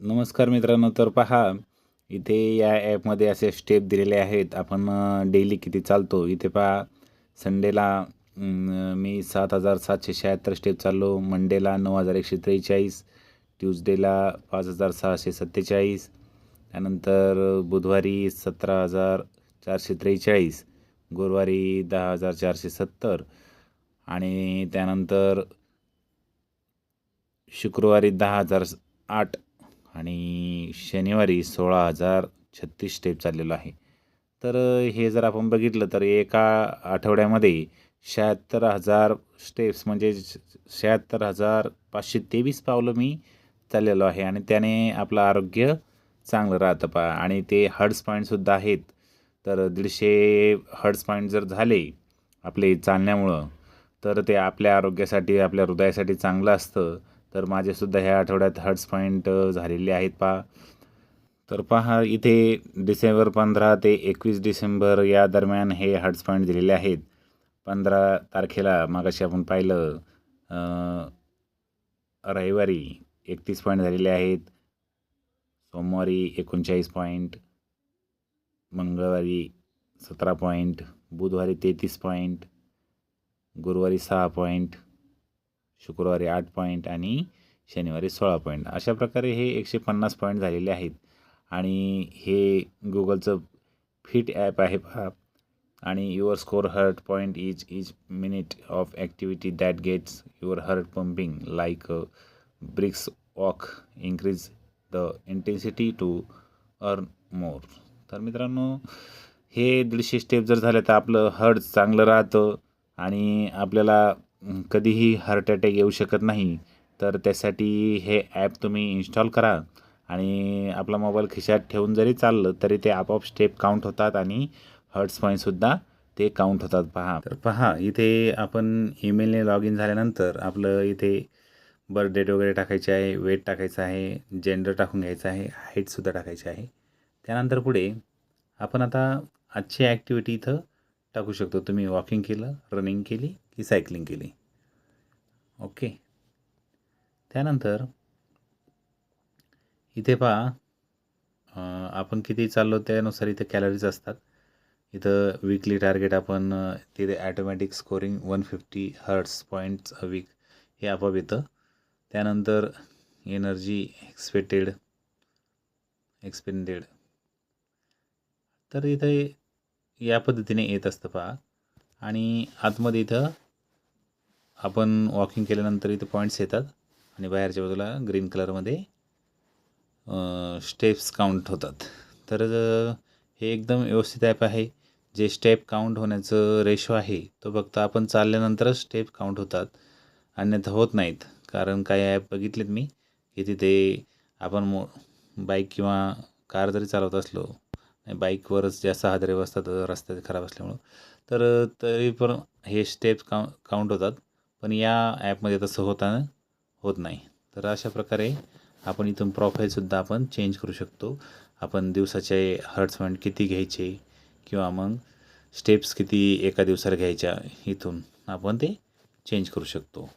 नमस्कार मित्रांनो तर पहा इथे या ॲपमध्ये असे स्टेप दिलेले आहेत. आपण डेली किती चालतो? इथे पहा संडेला मी सात हजार सातशे शहात्तर स्टेप चाललो. मंडेला नऊ हजार एकशे त्रेचाळीस ट्यूजडेला पाच हजार सहाशे सत्तेचाळीस त्यानंतर बुधवारी सतरा हजार चारशे त्रेचाळीस गुरुवारी दहा हजार चारशे सत्तर आणि त्यानंतर शुक्रवारी दहा हजार आठ आणि शनिवारी सोळा हजार छत्तीस स्टेप चाललेलो आहे. तर हे जर आपण बघितलं तर एका आठवड्यामध्ये शहात्तर हजार स्टेप्स म्हणजे शहात्तर हजार पाचशे तेवीस पावलं मी चाललेलो आहे आणि त्याने आपलं आरोग्य चांगलं राहतं पा आणि ते हर्ड्स पॉईंटसुद्धा आहेत. तर दीडशे हर्ड्स पॉईंट जर झाले आपले चालण्यामुळं तर ते आपल्या आरोग्यासाठी आपल्या हृदयासाठी चांगलं असतं. तर माझेसुद्धा ह्या आठवड्यात हर्ट्स पॉईंट झालेले आहेत पहा. तर पहा इथे डिसेंबर पंधरा ते एकवीस डिसेंबर या दरम्यान हे हर्ट्स पॉईंट दिलेले आहेत. पंधरा तारखेला मागाशी आपण पाहिलं रविवारी एकतीस पॉईंट झालेले आहेत. सोमवारी एकोणचाळीस पॉईंट मंगळवारी सतरा पॉईंट बुधवारी तेहतीस पॉईंट गुरुवारी सहा पॉईंट शुक्रवारी आठ पॉईंट आणि शनिवारी सोळा पॉईंट अशा प्रकारे हे एकशे पन्नास पॉईंट झालेले आहेत. आणि हे गुगलचं फिट ॲप आहे पहा. आणि your score heart point is is minute of activity that gets your heart pumping like brisk walk increase the intensity to earn more. तर मित्रांनो हे दीडशे स्टेप जर झाले तर आपलं हर्ट चांगलं राहतं आणि आपल्याला कधीही हार्ट अटॅक येऊ शकत नाही तर त्यासाठी हे ॲप तुम्ही इन्स्टॉल करा. आणि आपला मोबाईल खिशात ठेवून जरी चाललं तरी ते आपोआप स्टेप काउंट होतात आणि हर्ट्स पॉईंटसुद्धा ते काउंट होतात. पहा. तर पहा इथे आपण ईमेलने लॉग इन झाल्यानंतर आपलं इथे बर्थ डेट वगैरे टाकायचे आहे वेट टाकायचं आहे जेंडर टाकून घ्यायचं आहे हाईटसुद्धा टाकायची आहे. त्यानंतर पुढे आपण आता आजची ॲक्टिव्हिटी इथं टाकू शकतो. तुम्ही वॉकिंग केलं रनिंग केली ही सायकलिंग केली. ओके. त्यानंतर इथे पहा आपण किती चाललो त्यानुसार इथे कॅलरीज असतात. इथं विकली टार्गेट आपण तिथे automatic scoring one fifty hearts points a week हे आपोआप येतं. त्यानंतर एनर्जी एक्सपेक्टेड एक्सपेंडेड तर इथे या पद्धतीने येत असतं पहा. आणि आतमध्ये इथं आपण वॉकिंग केल्यानंतर इथे पॉईंट्स येतात. आणि बाहेरच्या बाजूला ग्रीन कलरमध्ये स्टेप्स काउंट होतात. तर हे एकदम व्यवस्थित ॲप आहे. जे स्टेप काउंट होण्याचं रेशो आहे तो फक्त आपण चालल्यानंतरच स्टेप काउंट होतात. अन्यथा होत नाहीत. कारण काही ॲप बघितलेत मी की तिथे आपण मो बाईक किंवा कार जरी चालवत असलो बाईकवरच जास्त हादरे बसतात रस्ते खराब असल्यामुळं तर तरी पण हे स्टेप काउ काउंट होतात. पण या ॲपमध्ये तसं होता होत नाही. तर अशा प्रकारे आपण इथून प्रोफाईलसुद्धा आपण चेंज करू शकतो. आपण दिवसाचे हर्ट्समेंट किती घ्यायचे किंवा मग स्टेप्स किती एका दिवसाला घ्यायच्या इथून आपण ते चेंज करू शकतो.